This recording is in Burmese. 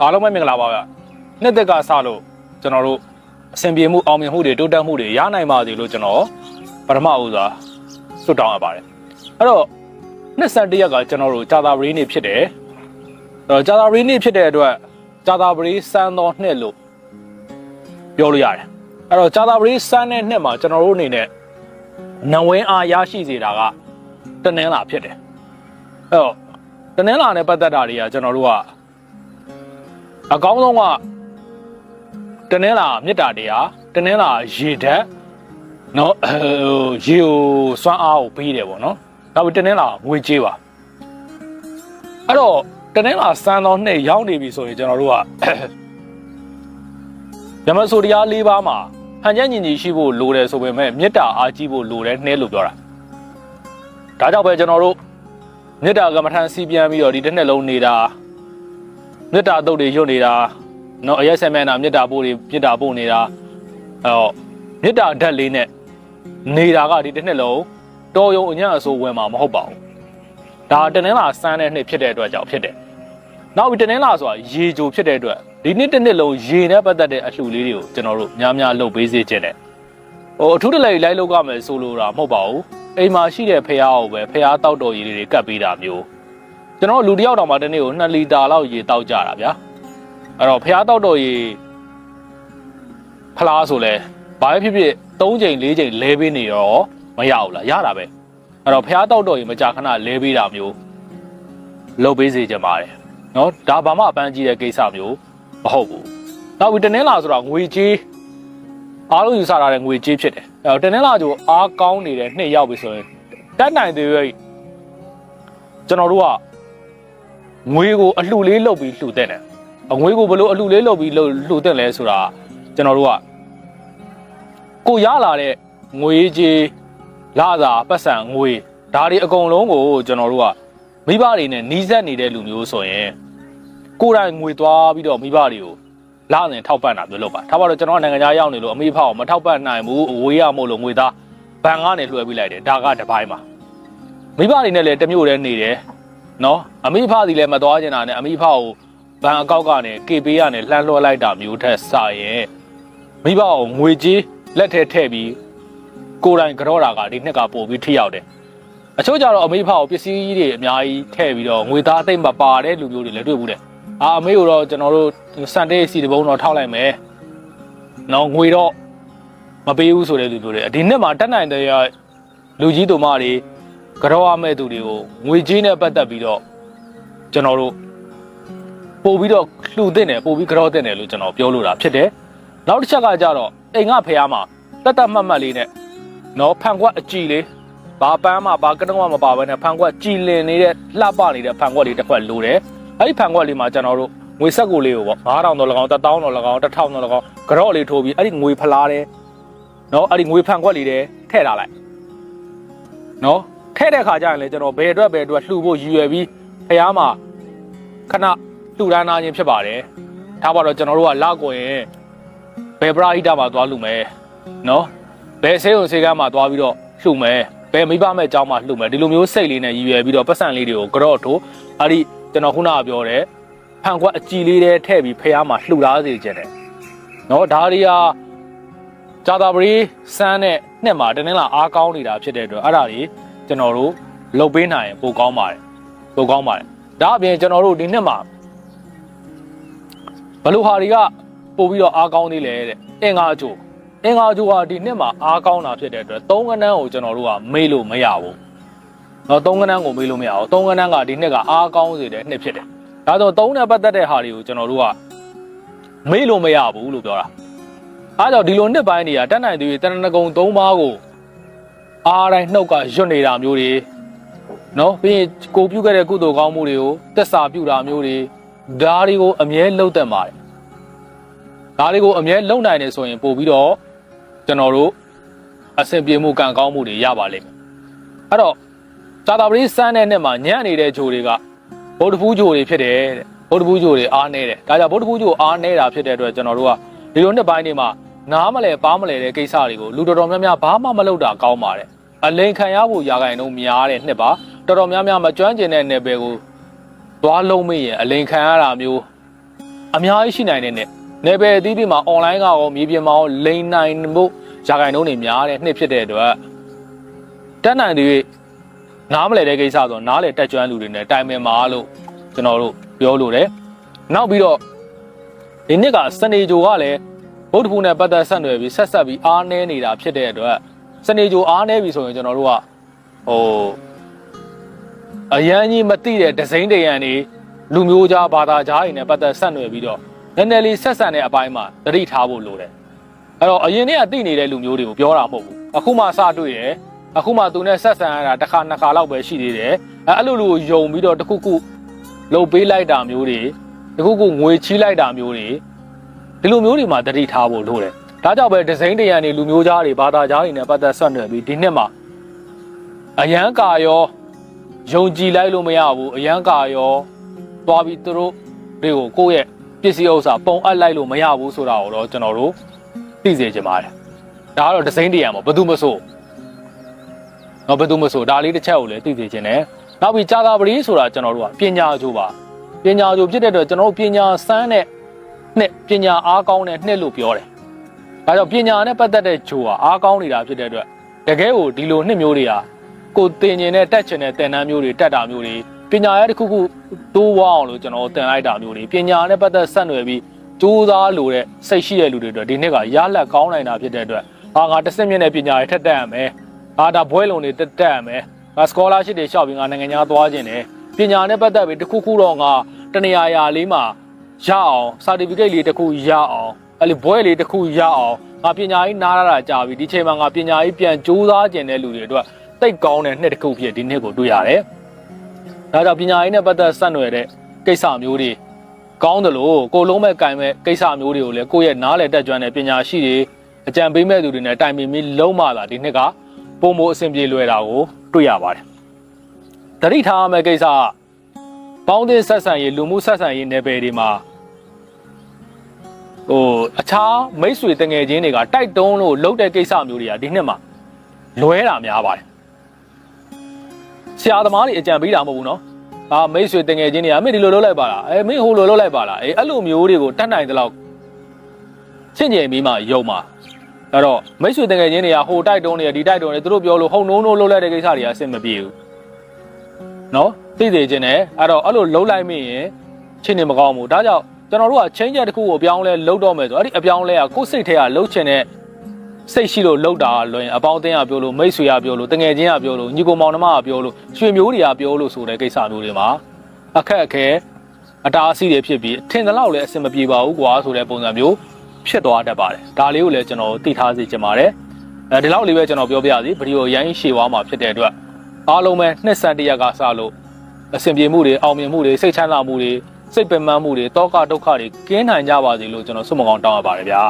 အားလုံးပဲမင်္ဂလာပါဗျနှစ်သက်ကစလို့ကျွန်တော်တို့အဆင်ပြေမှုအောင်မြင်မှုတွေတိုးတက်မှုတွေရနိုင်ပါစေလို့ကျွန်တော်ပထမဦးစွာဆုတောင်းအပ်ပါတယ်အဲ့တော့နှစ်ဆက်တရက်ကကျွန်တော်တို့ဂျာသာပရီနေ့ဖြစ်တယ်အဲ့တော့ဂျာသာပရီနေ့ဖြစ်တဲ့အတွက်ဂျာသာပရီစမ်းသောနှစ်လို့ပြောလို့ရတယ်အဲ့တော့ဂျာသာပရီစမ်းတဲ့နှစ်မှာကျွန်တော်တို့အနေနဲ့နဝင်းအားရရှိစေတာကတနင်္လာဖြစ်တယ်အဲ့တော့တနင်္လာနဲ့ပတ်သက်တာတွေကကျွန်တော်တို့က အကောင်းဆုံးကတင်းနှင်းလာမြစ်တာတရားတင်းနှင်းလာရေဓာတ်နော်ရေကိုစွမ်းအားကိုပေးတယ်ပေါ့နော်နောက်တင်းနှင်းလာငွေကြေးပါအဲ့တော့တင်းနှင်းလာစမ်းတော့နှစ်ရောက်နေပြီဆိုရင်ကျွန်တော်တို့ကဓမ္မဆိုတရား၄ပါးမှာဟန်ချက်ညီညီရှိဖို့လိုတယ်ဆိုပေမဲ့မေတ္တာအားကြီးဖို့လိုတယ်နှဲလို့ပြောတာဒါကြောင့်ပဲကျွန်တော်တို့မေတ္တာကမ္မထံစီပြန်ပြီးတော့ဒီတစ်နှစ်လုံးနေတာ မေတ္တာတုတ်တွေရွတ်နေတာနော်အရက်ဆက်မဲနာမေတ္တာပို့တွေမေတ္တာပို့နေတာအဲတော့မေတ္တာဓာတ်လေးနဲ့နေတာကဒီတစ်နှစ်လုံးတော်ယုံအညံ့အဆိုးဝင်မှာမဟုတ်ပါဘူးဒါတနင်္လာစမ်းတဲ့နှစ်ဖြစ်တဲ့အတွက်ကြောင့်ဖြစ်တယ်နောက်ပြီးတနင်္လာဆိုတာရေကြိုဖြစ်တဲ့အတွက်ဒီနှစ်တစ်နှစ်လုံးရေနဲ့ပတ်သက်တဲ့အလှူလေးတွေကိုကျွန်တော်တို့များများလုပ်ပေးစေချင်တယ်ဟိုအထူးတလဲလိုက်လုပ်ရမယ်ဆိုလိုတာမဟုတ်ပါဘူးအိမ်မှာရှိတဲ့ဖះကိုပဲဖះတောက်တော်ရည်လေးတွေကတ်ပေးတာမျိုး ကျွန်တော်တို့လူတစ်ယောက်တောင်မှတစ်နေ့ကို2လီတာလောက်ရေတောက်ကြတာဗျာအဲ့တော့ဖះတောက်တော်ရည်ဖလားဆိုလဲဘာပဲဖြစ်ဖြစ်3ချိန်4ချိန်လဲပေးနေရောမရဘူးလားရတာပဲအဲ့တော့ဖះတောက်တော်ရည်မကြာခဏလဲပေးတာမျိုးလုပ်ပေးစေချင်ပါတယ်နော်ဒါဘာမှအပန်းကြီးတဲ့ကိစ္စမျိုးမဟုတ်ဘူးနောက်ပြီးတနင်္လာဆိုတာငွေကြေးအားလုံးယူဆထားတဲ့ငွေကြေးဖြစ်တယ်အဲ့တော့တနင်္လာကျိုးအားကောင်းနေတဲ့နှစ်ရောက်ပြီဆိုရင်တက်နိုင်သေးရဲ့ကျွန်တော်တို့က ငွေကိုအလှလေးလုပ်ပြီးလှူတဲ့တယ်အငွေကိုဘလို့အလှလေးလုပ်ပြီးလှူတဲ့လဲဆိုတာကျွန်တော်တို့ကကိုရလာတဲ့ငွေကြေးလာစာပတ်စံငွေဒါတွေအကုန်လုံးကိုကျွန်တော်တို့ကမိဘတွေနဲ့နီးစပ်နေတဲ့လူမျိုးဆိုရင်ကိုယ်တိုင်ငွေသွားပြီးတော့မိဘတွေကိုလာစဉ်ထောက်ပံ့တာမျိုးလုပ်ပါထားပါတော့ကျွန်တော်ကနိုင်ငံခြားရောက်နေလို့အမိဖကိုမထောက်ပံ့နိုင်ဘူးအဝေးရမို့လို့ငွေသားဘဏ်ကနေလွှဲပေးလိုက်တယ်ဒါကတစ်ပိုင်းပါမိဘတွေနဲ့လည်းတစ်မျိုးတည်းနေတယ် နော်အမိဖစီလည်းမသွားကျင်တာနဲ့အမိဖကိုဘဏ်အကောက်ကနေ KP ကနေလှမ်းလွှဲလိုက်တာမျိုးထက်စရင်မိဘကိုငွေကြီးလက်ထဲထည့်ပြီးကိုယ်တိုင်ကြောတာကဒီနှစ်ကပို့ပြီးထိရောက်တယ်အချို့ကြတော့အမိဖကိုပစ္စည်းတွေအများကြီးထည့်ပြီးတော့ငွေသားအသိမ့်မပါတဲ့လူမျိုးတွေလည်းတွေ့ဘူးတယ်အာအမေကိုတော့ကျွန်တော်တို့စန်တေးစီတဘုံတော့ထောက်လိုက်မယ်။နော်ငွေတော့မပေးဘူးဆိုတဲ့လူမျိုးတွေဒီနှစ်မှာတက်နိုင်တဲ့လူကြီးတို့မတွေ ကြောရမဲ့သူတွေကိုငွေကြီးနဲ့ပတ်သက်ပြီးတော့ကျွန်တော်တို့ပို့ပြီးတော့လှူတဲ့နယ်ပို့ပြီးကြောတဲ့နယ်လို့ကျွန်တော်ပြောလို့တာဖြစ်တယ်။နောက်တစ်ချက်ကကြတော့အိမ်ကဖះမှာတက်တက်မှတ်မှတ်လေးနဲ့နော်ဖန်ခွက်အကြည်လေးဘာပန်းမှဘာကတုံးမှမပါဘဲနဲ့ဖန်ခွက်ကြည်လင်နေတဲ့လှပနေတဲ့ဖန်ခွက်လေးတစ်ခွက်လိုတယ်။အဲ့ဒီဖန်ခွက်လေးမှာကျွန်တော်တို့ငွေဆက်ကိုလေးကိုပေါ့9000တော့၎င်း1000တော့၎င်း1000တော့၎င်းကြော့လေးထိုးပြီးအဲ့ဒီငွေဖလားတယ်နော်အဲ့ဒီငွေဖန်ခွက်လေးတဲ့ထည့်ထားလိုက်နော် ထည့်တဲ့ခါကျရင်လေကျွန်တော်ဘယ်အတွက်ဘယ်အတွက်လှူဖို့ရည်ရွယ်ပြီးဖះမှာခဏလှူဒန်းနာခြင်းဖြစ်ပါတယ်ဒါပါတော့ကျွန်တော်တို့ကလောက်ကိုရင်ဘယ်ပရာဟိတမှာသွားလှူမယ်နော်ဘယ်ဆေးုံဆေးကမ်းမှာသွားပြီးတော့လှူမယ်ဘယ်မိဘမဲ့အကြောင်းမှာလှူမယ်ဒီလိုမျိုးစိတ်လေးနဲ့ရည်ရွယ်ပြီးတော့ပတ်စံလေးတွေကိုကြော့ထိုးအဲ့ဒီကျွန်တော်ခုနကပြောတဲ့ဖန်ခွက်အကြည်လေးတဲ့ထည့်ပြီးဖះမှာလှူထားစေခြင်းတယ်နော်ဒါတွေကဂျာတာပရီစမ်းတဲ့နှစ်မှာတနင်္လာအားကောင်းနေတာဖြစ်တဲ့အတွက်အဲ့ဒါတွေ ကျွန်တော်တို့လှုပ်ပေးနိုင်ရင်ပိုကောင်းပါတယ်ပိုကောင်းပါတယ်ဒါအပြင်ကျွန်တော်တို့ဒီနှစ်မှာဘလူဟာတွေကပို့ပြီးတော့အားကောင်းသေးလေတဲ့အင်္ဂါအကျိုးအင်္ဂါအကျိုးဟာဒီနှစ်မှာအားကောင်းတာဖြစ်တဲ့အတွက်သုံးကနန်းကိုကျွန်တော်တို့ကမေ့လို့မရဘူးတော့သုံးကနန်းကိုမေးလို့မရအောင်သုံးကနန်းကဒီနှစ်ကအားကောင်းစေတဲ့နှစ်ဖြစ်တယ်ဒါဆိုသုံးနဲ့ပတ်သက်တဲ့ဟာတွေကိုကျွန်တော်တို့ကမေးလို့မရဘူးလို့ပြောတာအားကြောင့်ဒီလိုနှစ်ပိုင်းတွေကတက်နိုင်သူတွေတရဏဂုံ၃ပါးကို အားတိုင်းနှုတ်ကရွတ်နေတာမျိုးတွေနော်ပြီးရင်ကိုပြုတ်ခဲ့တဲ့ကုသိုလ်ကောင်းမှုတွေကိုတက်စာပြုတာမျိုးတွေဒါတွေကိုအမြဲလှုပ်သက်ပါတယ်ဒါတွေကိုအမြဲလုံနိုင်နေဆိုရင်ပို့ပြီးတော့ကျွန်တော်တို့အဆင်ပြေမှုကံကောင်းမှုတွေရပါလိမ့်မယ်အဲ့တော့ဇာတာပတိစမ်းတဲ့နှစ်မှာညံ့နေတဲ့ဂျိုတွေကဗုဒ္ဓဖူးဂျိုတွေဖြစ်တယ်တဲ့ဗုဒ္ဓဖူးဂျိုတွေအားနေတယ်ဒါကြောင့်ဗုဒ္ဓဖူးဂျိုအားနေတာဖြစ်တဲ့အတွက်ကျွန်တော်တို့ကဒီလိုနှစ်ပိုင်းတွေမှာနားမလဲပါမလဲတဲ့ကိစ္စတွေကိုလူတော်တော်များများဘာမှမလုပ်တာကောင်းပါတယ် အလိန်ခံရဖို့ရာဂိုင်တော့များတဲ့နှစ်ပါတော်တော်များများမကျွမ်းကျင်တဲ့နယ်ပယ်ကိုသွားလုံးမရင်အလိန်ခံရတာမျိုးအများကြီးရှိနိုင်တဲ့နဲ့နယ်ပယ်အသီးသီးမှာ online ကရောမြေပြင်မှာရောလိန်နိုင်ဖို့ຢာဂိုင်နှုန်းတွေများတဲ့နှစ်ဖြစ်တဲ့အတွက်တက်နိုင်တဲ့နားမလဲတဲ့ကိစ္စဆိုတော့နားလေတက်ကြွလူတွေနဲ့တိုင်ပင်ပါလို့ကျွန်တော်တို့ပြောလို့တယ်နောက်ပြီးတော့ဒီနှစ်ကစနေဂျိုကလည်းဗုဒ္ဓဖူးနဲ့ပတ်သက်ဆက်နွယ်ပြီးဆက်ဆက်ပြီးအားနည်းနေတာဖြစ်တဲ့အတွက် စနေဂျိုအားနည်းပြီဆိုရင်ကျွန်တော်တို့ကဟိုအရန်ကြီးမသိတဲ့ဒဇိန်တရံတွေလူမျိုးကြားဘာသာကြားတွေနဲ့ပတ်သက်ဆက်နွယ်ပြီးတော့နည်းနည်းလေးဆက်ဆံတဲ့အပိုင်းမှာသတိထားဖို့လိုတယ်အဲ့တော့အရင်နေ့ကသိနေတဲ့လူမျိုးတွေကိုပြောတာမဟုတ်ဘူးအခုမှစတွေ့ရယ်အခုမှသူနဲ့ဆက်ဆံရတာတစ်ခါနှစ်ခါလောက်ပဲရှိသေးတယ်အဲအဲ့လိုလိုယုံပြီးတော့တစ်ခုခုလှုပ်ပေးလိုက်တာမျိုးတွေတစ်ခုခုငွေချီးလိုက်တာမျိုးတွေဒီလိုမျိုးတွေမှာသတိထားဖို့လိုတယ် ဒါကြောင့်ပဲဒီဇိန်တရံတွေလူမျိုးသားတွေဘာသာကြားတွေနဲ့ပတ်သက်ဆက်နွယ်ပြီးဒီနှစ်မှာအရန်ကာရောယုံကြည်လိုက်လို့မရဘူးအရန်ကာရောသွားပြီးသူတို့တွေကိုကိုယ့်ရဲ့ပစ္စည်းဥစ္စာပုံအပ်လိုက်လို့မရဘူးဆိုတာကိုတော့ကျွန်တော်တို့သိစေချင်ပါတယ်ဒါကတော့ဒီဇိန်တရံပေါ့ဘယ်သူမဆိုတော့ဘယ်သူမဆိုဒါလေးတစ်ချက်ကိုလည်းသိစေချင်တယ်နောက်ပြီးကြာသာပတိဆိုတာကျွန်တော်တို့ကပညာကြိုးပါပညာကြိုးဖြစ်တဲ့အတွက်ကျွန်တော်တို့ပညာစမ်းတဲ့နှစ်ပညာအားကောင်းတဲ့နှစ်လို့ပြောတယ် ဒါကြောင့်ပညာနဲ့ပတ်သက်တဲ့ဂျိုးဟာအားကောင်းနေတာဖြစ်တဲ့အတွက်တကယ်ကိုဒီလိုနှစ်မျိုးတွေဟာကိုသင်ကျင်တဲ့တက်ချင်တဲ့သင်တန်းမျိုးတွေတက်တာမျိုးတွေပညာရဲ့တစ်ခုခုတိုးဝအောင်လို့ကျွန်တော်သင်လိုက်တာမျိုးတွေပညာနဲ့ပတ်သက်ဆက်နွယ်ပြီးကြိုးစားလို့တဲ့စိတ်ရှိတဲ့လူတွေအတွက်ဒီနှစ်ကရလက်ကောင်းနိုင်တာဖြစ်တဲ့အတွက်ဟာငါတစ်စက်မြင့်တဲ့ပညာတွေထက်တက်ရမယ်ဟာဒါဘွဲလုံတွေတက်တက်ရမယ်ငါစကောလာရှစ်တွေရှောက်ပြီးငါနိုင်ငံခြားသွားခြင်းတယ်ပညာနဲ့ပတ်သက်ပြီးတစ်ခုခုတော့ငါတနေရာရာလေးမှာရအောင် certificate လေးတစ်ခုရအောင် အဲ့လိုဘွဲလေးတစ်ခုရအောင်ငါပညာရေးနားရတာကြာပြီဒီချိန်မှာငါပညာရေးပြန်ကြိုးစားခြင်းတဲ့လူတွေအတွက်တိတ်ကောင်းတဲ့နှစ်တစ်ခုဖြစ်ဒီနှစ်ကိုတွေ့ရတယ်။ဒါကြောင့်ပညာရေးနဲ့ပတ်သက်ဆက်နွယ်တဲ့ကိစ္စမျိုးတွေကောင်းတယ်လို့ကိုလုံးမဲ့ကင်မဲ့ကိစ္စမျိုးတွေကိုလည်းကိုယ့်ရဲ့နားလည်တက်ကြွတဲ့ပညာရှိတွေအကြံပေးမဲ့သူတွေနဲ့တိုင်ပင်ပြီးလုံးမလာဒီနှစ်ကပုံမိုအဆင်ပြေလွယ်တာကိုတွေ့ရပါတယ်။တတိထားရမယ့်ကိစ္စကပေါင်းသင်းဆက်ဆံရေးလူမှုဆက်ဆံရေးနယ်ပယ်တွေမှာ ဟိုအခြားမိတ်ဆွေတငယ်ချင်းတွေကတိုက်တုံးလို့လှုပ်တဲ့ကိစ္စမျိုးတွေကဒီနှစ်မှာလွဲတာများပါတယ်ဆရာသမားတွေအကြံပေးတာမဟုတ်ဘူးနော်အာမိတ်ဆွေတငယ်ချင်းတွေကမင်းဒီလိုလုပ်လိုက်ပါလားအဲမင်းဟိုလိုလုပ်လိုက်ပါလားအဲအဲ့လိုမျိုးတွေကိုတတ်နိုင်တဲ့လောက်ချင့်ကြင်ပြီးမှယုံမှာအဲ့တော့မိတ်ဆွေတငယ်ချင်းတွေကဟိုတိုက်တုံးတွေဒီတိုက်တုံးတွေသူတို့ပြောလို့ဟုတ်နိုးနိုးလှုပ်လိုက်တဲ့ကိစ္စတွေကအဆင်မပြေဘူးနော်သိသေးခြင်းနဲ့အဲ့တော့အဲ့လိုလှုပ်လိုက်မိရင်ချင်းနေမကောင်းဘူးဒါကြောင့် ကျွန်တော်တို့ကချင်းချက်တစ်ခုကိုအပြောင်းလဲလှုပ်တော့မယ်ဆိုအဲ့ဒီအပြောင်းလဲကကိုယ်စိတ်ထဲကလှုပ်ချင်တဲ့စိတ်ရှိလို့လှုပ်တာလွင်အပေါင်းအသင်းကပြောလို့မိတ်ဆွေကပြောလို့တငယ်ချင်းကပြောလို့ညီကိုမောင်နှမကပြောလို့ရွှေမျိုးတွေကပြောလို့ဆိုတဲ့ကိစ္စမျိုးတွေမှာအခက်အခဲအတားအဆီးတွေဖြစ်ပြီးထင်သလောက်လည်းအဆင်မပြေပါဘူးကွာဆိုတဲ့ပုံစံမျိုးဖြစ်သွားတတ်ပါတယ်ဒါလေးကိုလည်းကျွန်တော်သိထားစေချင်ပါတယ်အဲဒီလောက်လေးပဲကျွန်တော်ပြောပြရစီဗီဒီယိုရိုင်းရှေ့ဝါမှာဖြစ်တဲ့အတွက်အားလုံးပဲနှစ်ဆန်တရက်ကစလို့အဆင်ပြေမှုတွေအောင်မြင်မှုတွေစိတ်ချမ်းသာမှုတွေ စိတ်ပင်ပန်းမှုတွေတောကဒုက္ခတွေကင်းနိုင်ကြပါစေလို့ကျွန်တော်ဆုမကောင်းတောင်းရပါတယ်ဗျာ